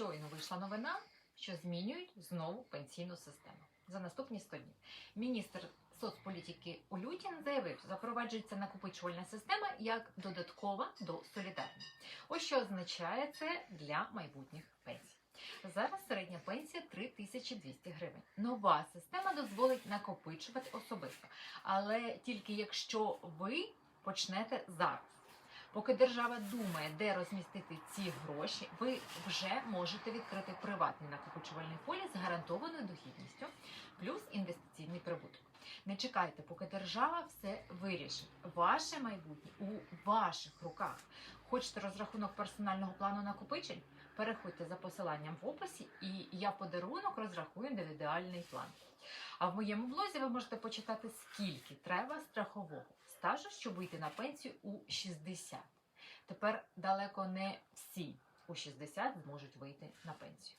щойно вийшла новина, що змінюють знову пенсійну систему за наступні 100 днів. Міністр соцполітики Улютін заявив, що запроваджується накопичувальна система як додаткова до солідарної. Ось що означає це для майбутніх пенсій. Зараз середня пенсія 3200 гривень. Нова система дозволить накопичувати особисто, але тільки якщо ви почнете зараз. Поки держава думає, де розмістити ці гроші, ви вже можете відкрити приватний накопичувальний поліс з гарантованою дохідністю, плюс інвестиційний прибуток. Не чекайте, поки держава все вирішить. Ваше майбутнє у ваших руках. Хочете розрахунок персонального плану накопичень? Переходьте за посиланням в описі, і я подарунок розрахую індивідуальний план. А в моєму блозі ви можете почитати, скільки треба страхового стажу, щоб вийти на пенсію у 60. Тепер далеко не всі у 60 зможуть вийти на пенсію.